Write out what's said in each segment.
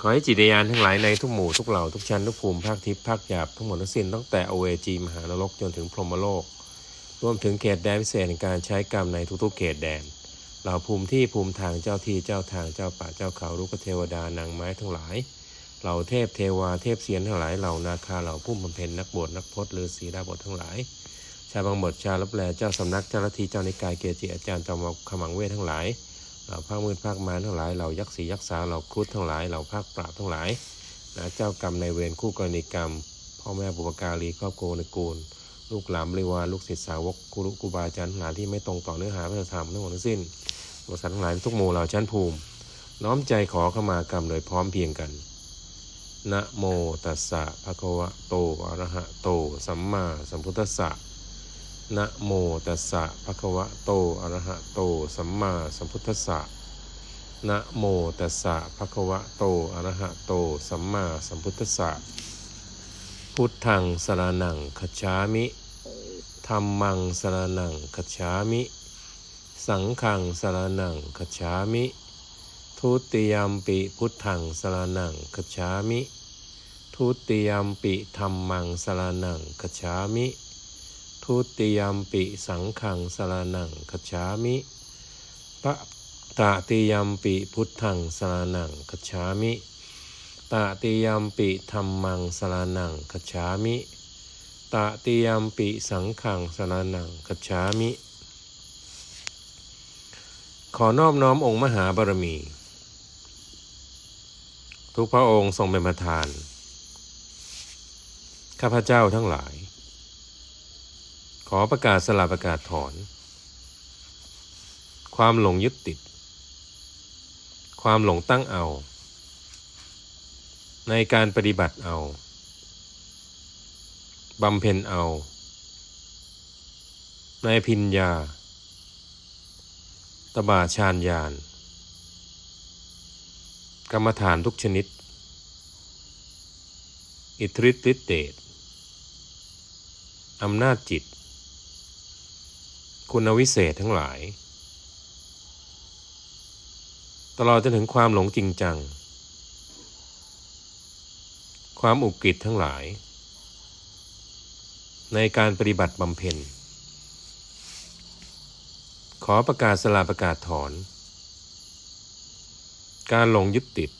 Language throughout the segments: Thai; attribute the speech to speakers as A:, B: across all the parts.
A: ขอให้จิตญาณทั้งหลายในทุกหมู่ทุกเหล่าทุกชั้นทุกภูมิภาคทิพย์ภาคหยาบทั้งหมดทั้งสิ้นตั้งแต่อเวจีมหานรกจนถึงพรหมโลก รวมถึงเขตแดนพิเศษในการใช้กรรมในทุกๆเขตแดนเหล่าภูมิที่ภูมิทางเจ้าที่เจ้าทางเจ้าป่าเจ้าเขาลูกเทวดานางไม้ทั้งหลายเหล่าเทพเทวาเทพเสียนทั้งหลายเหล่านาคาเหล่าผู้บำเพ็ญนักบวชนักพจน์ฤาษีดาบททั้งหลาย ชาวบางบทชาวรับแลเจ้าสำนักเจ้าลัทธิเจ้านิกายเกจิอาจารย์จอมขมังเวททั้งหลาย เหล่าภาคมืดภาคมารทั้งหลายเหล่ายักษ์ศรียักษ์สาเหล่าครุฑทั้งหลายเหล่าภาคปราบทั้งหลายนะเจ้ากรรมในเวรคู่กรณีกรรม พ่อแม่บุปการีครอบครัวในกูล ลูกหลานบริวารลูกศิษย์สาวกครูครูบาอาจารย์ทั้งหลายที่ไม่ตรงต่อเนื้อหาพระธรรมทั้งหมดทั้งสิ้นบริษัททั้งหลายทุกหมู่เหล่าชั้นภูมิ น้อมใจขอเข้ามากรรมโดยพร้อมเพียงกันนะโมตัสสะภะคะวะโตอะระหะโต สัมมาสัมพุทธัสสะ นะโมตัสสะภะคะวะโตอะระหะโต สัมมาสัมพุทธัสสะนะโมตัสสะภะคะวะโตอะระหะโต สัมมาสัมพุทธัสสะพุทธังสรนังคัจฉามิธัมมังสรนังคัจฉามิ สังฆังสรนังคัจฉามิ ทุติยมปิพุทธังสรนังคัจฉามิ ทุติยมปิธรรมังสรนังคัจฉามิ ทุติยมปิสังฆังสารนังคัจามิปะตติยมปิพุทธังสารนังคัจามิตติยมปิธรรมังสารนังคัจามิตติยมปิสังฆังสารนังคัจามิ ขอนอบน้อมองค์มหาบารมี ทุกพระองค์ทรงเป็นประธาน ข้าพเจ้าทั้งหลาย ขอประกาศสลับประกาศถอน ความหลงยึดติด ความหลงตั้งเอา ในการปฏิบัติเอาบำเพ็ญเอา ในพิญญา ตบาชานยานกรรมฐานทุกชนิด อิทธิฤทธิ์ฤทธิเดชอำนาจจิต คุณวิเศษทั้งหลาย ตลอดจนถึงความหลงจริงจัง ความอุกฤษทั้งหลาย ในการปฏิบัติบำเพ็ญ ขอประกาศสลาประกาศถอน การหลงยึดติด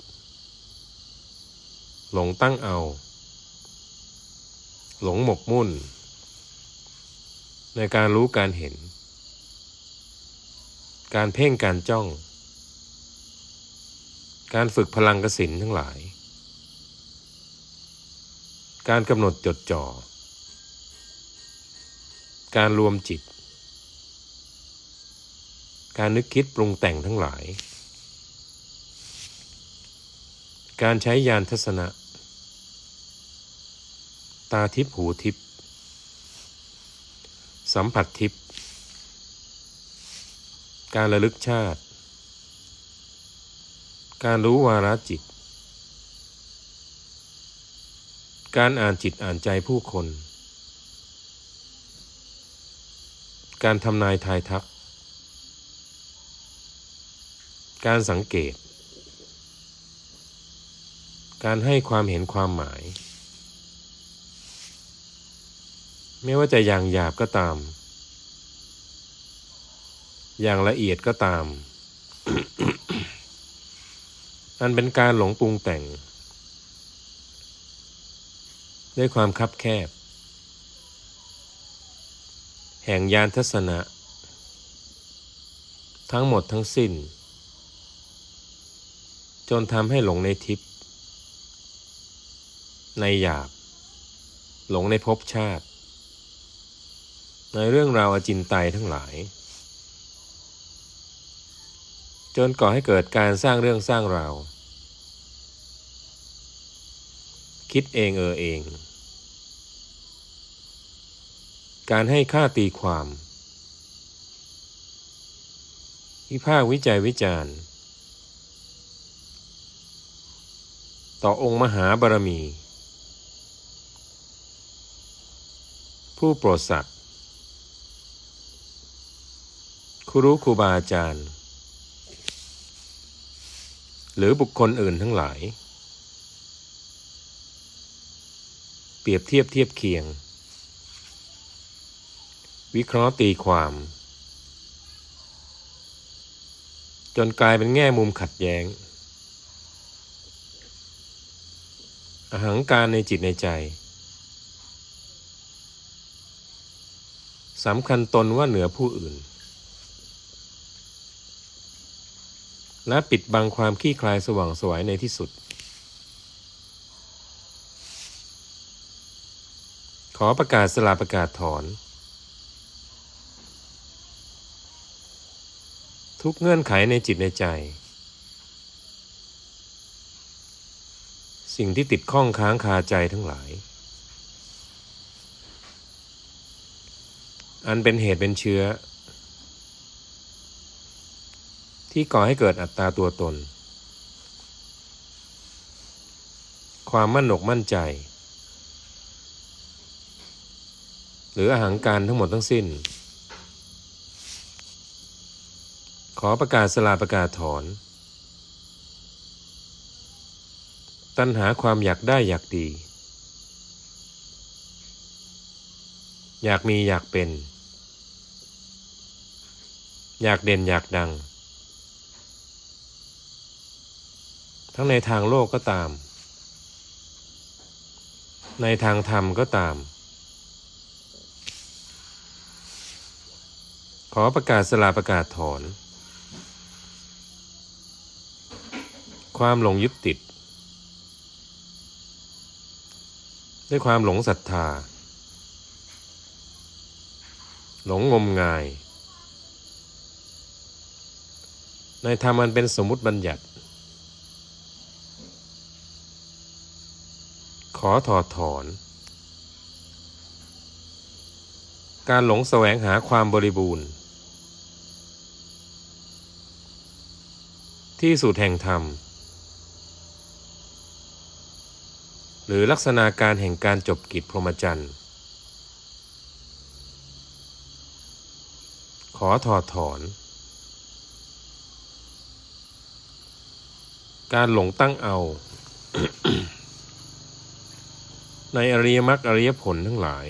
A: หลงตั้งเอา หลงหมกมุ่นในการรู้การเห็น การเพ่งการจ้อง การฝึกพลังกสินทั้งหลาย การกำหนดจดจ่อ การรวมจิต การนึกคิดปรุงแต่งทั้งหลาย การใช้ยานทัศนะ ตาทิพหูทิพสัมผัสทิพ การระลึกชาติ การรู้วาระจิต การอ่านจิตอ่านใจผู้คน การทำนายทายทัก การสังเกต การให้ความเห็นความหมาย ไม่ว่าจะอย่างหยาบก็ตาม อย่างละเอียดก็ตาม อันเป็นการหลงปรุงแต่ง ด้วยความคับแคบ แห่งยานทัศนะ ทั้งหมดทั้งสิ้น จนทำให้หลงในทิพย์ในหยาบ หลงในภพชาติ ในเรื่องราวอจินไตยทั้งหลาย จนก่อให้เกิดการสร้างเรื่องสร้างราว คิดเองเออเอง การให้ค่าตีความวิพากษ์วิจัยวิจารณ์ ต่อองค์มหาบารมี ผู้โปรดสัตว์ครูรู้ครูบาอาจารย์ หรือบุคคลอื่นทั้งหลาย เปรียบเทียบเทียบเคียง วิเคราะห์ตีความ จนกลายเป็นแง่มุมขัดแย้งอหังการในจิตในใจสำคัญตนว่าเหนือผู้อื่น และปิดบังความขี้คลายสว่างสวยในที่สุด ขอประกาศสลาประกาศถอน ทุกเงื่อนไขในจิตในใจ สิ่งที่ติดข้องค้างคาใจทั้งหลาย อันเป็นเหตุเป็นเชื้อ ที่ก่อให้เกิดอัตตาตัวตน ความมั่นอกมั่นใจ หรืออาหางการทั้งหมดทั้งสิ้น ขอประกาศสลาประกาศถอน ตัณหาความอยากได้อยากดี อยากมีอยากเป็นอยากเด่นอยากดัง ทั้งในทางโลกก็ตาม ในทางธรรมก็ตาม ขอประกาศสลาประกาศถอน ความหลงยึดติด ด้วยความหลงศรัทธา หลงงมงาย ในธรรมอันเป็นสมมุติบัญญัติ อถอดถอน การหลงแสวงหาความบริบูรณ์ ที่สุดแห่งธรรม หรือลักษณะการแห่งการจบกิจพรหมจรรย์ ขอถอดถอน การหลงตั้งเอา ในอริยมรรคอริยผลทั้งหลาย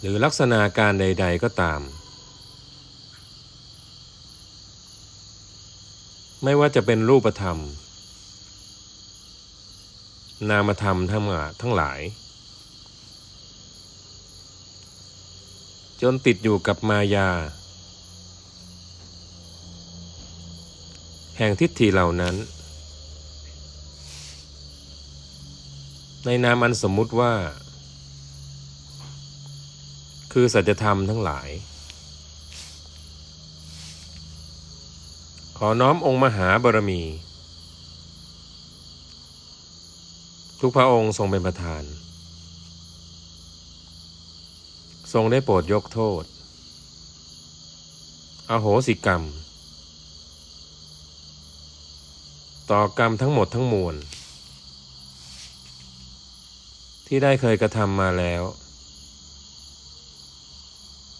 A: หรือลักษณะการใด ๆก็ตาม ไม่ว่าจะเป็นรูปธรรม นามธรรมทั้งหลายทั้งหลาย จนติดอยู่กับมายา แห่งทิฏฐิเหล่านั้น ในนามอันสมมุติว่า คือสัจธรรมทั้งหลาย ขอน้อมองค์มหาบารมี ทุกพระองค์ทรงเป็นประธาน ทรงได้โปรดยกโทษ อโหสิกรรม ต่อกรรมทั้งหมดทั้งมวล ที่ได้เคยกระทำมาแล้ว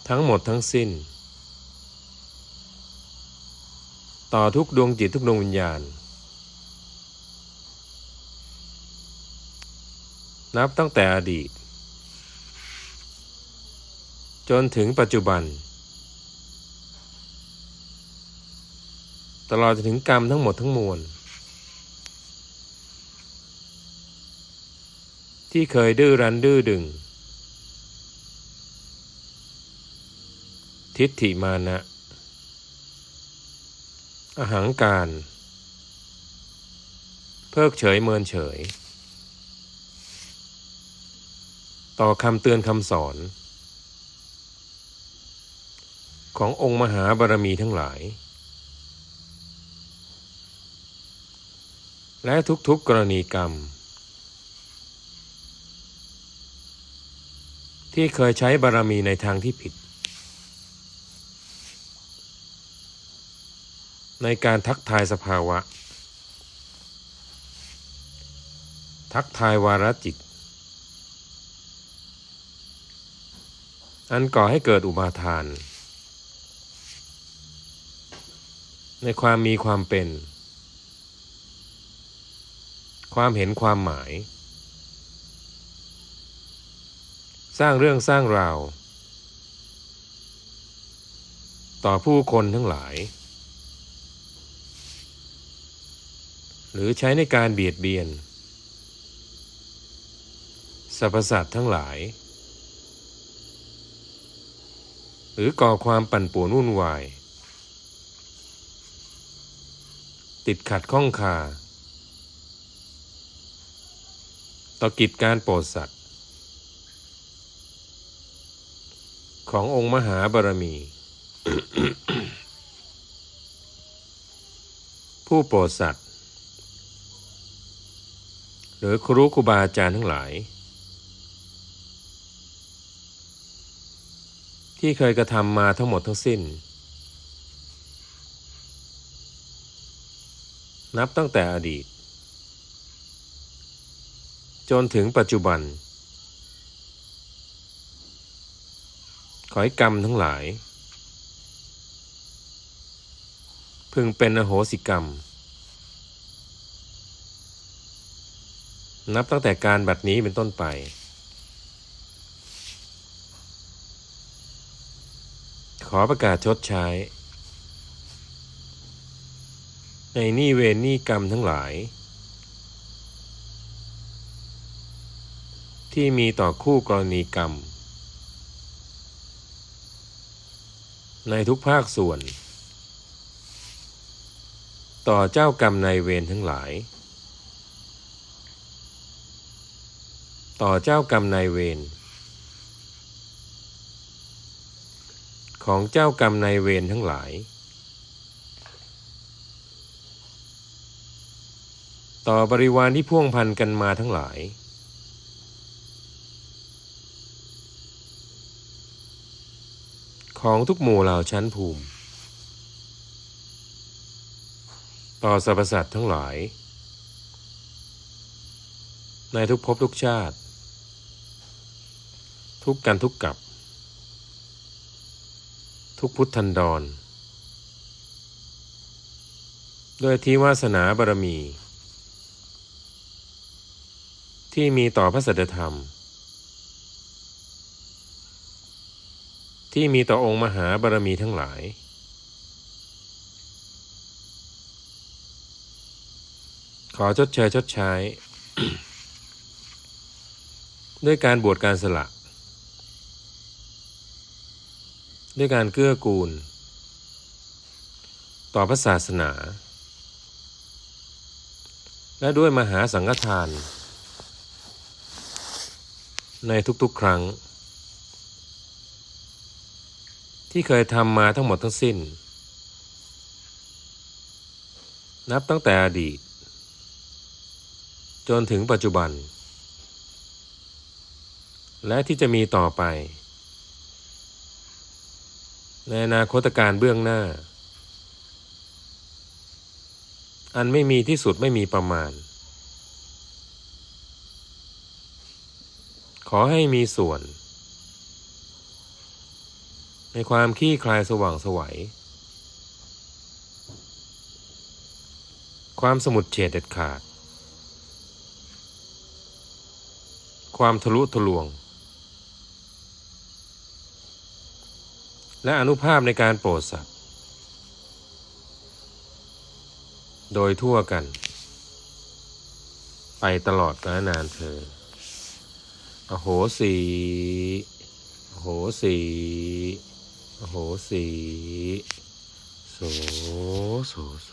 A: ทั้งหมดทั้งสิ้น ต่อทุกดวงจิตทุกดวงวิญญาณ นับตั้งแต่อดีต จนถึงปัจจุบัน ตลอดจนถึงกรรมทั้งหมดทั้งมวล ที่เคยดื้อรั้นดื้อดึง ทิฏฐิมานะ อหังการ เพิกเฉยเมินเฉย ต่อคำเตือนคำสอน ขององค์มหาบารมีทั้งหลายและทุกๆกรณีกรรม ที่เคยใช้บารมีในทางที่ผิด ในการทักทายสภาวะ ทักทายวาระจิต อันก่อให้เกิดอุปาทาน ในความมีความเป็น ความเห็นความหมาย สร้างเรื่องสร้างราว ต่อผู้คนทั้งหลาย หรือใช้ในการเบียดเบียนสรรพสัตว์ทั้งหลาย หรือก่อความปั่นป่วนวุ่นวาย ติดขัดข้องคาต่อกิจการโปรดสัตว ขององค์มหาบารมี ผู้โปรดสัตว์ หรือครูครูบาอาจารย์ทั้งหลาย ที่เคยกระทำมาทั้งหมดทั้งสิ้น นับตั้งแต่อดีต จนถึงปัจจุบัน ขอให้กรรมทั้งหลาย พึงเป็นอโหสิกรรม นับตั้งแต่การบัดนี้เป็นต้นไป ขอประกาศชดใช้ ในนี้เวรนี้กรรมทั้งหลาย ที่มีต่อคู่กรณีกรรม ในทุกภาคส่วน ต่อเจ้ากรรมนายเวรทั้งหลาย ต่อเจ้ากรรมนายเวรของเจ้ากรรมนายเวรทั้งหลาย ต่อบริวารที่พ่วงพันกันมาทั้งหลาย ของทุกหมู่เหล่าชั้นภูมิ ต่อสรรพสัตว์ทั้งหลาย ในทุกภพทุกชาติ ทุกกันทุกกับ ทุกพุทธันดรด้วยที่วาสนาบารมี ที่มีต่อพระสัจธรรม ที่มีต่อองค์มหาบารมีทั้งหลาย ขอชดเชยชดใช้ ด้วยการบวชการสละ ด้วยการเกื้อกูล ต่อพระศาสนา และด้วยมหาสังฆทาน ในทุกๆครั้ง ที่เคยทำมาทั้งหมดทั้งสิ้น นับตั้งแต่อดีต จนถึงปัจจุบัน และที่จะมีต่อไป ในอนาคตการเบื้องหน้า อันไม่มีที่สุดไม่มีประมาณ ขอให้มีส่วน ในความขี้คลายสว่างสวัยความสมุดเฉดเด็ดขาด ความทะลุทะลวง และอนุภาพในการโปรดสัตว์ โดยทั่วกัน ไปตลอดกาลนานเธออโหสีอโหสี โหสี โส โส โส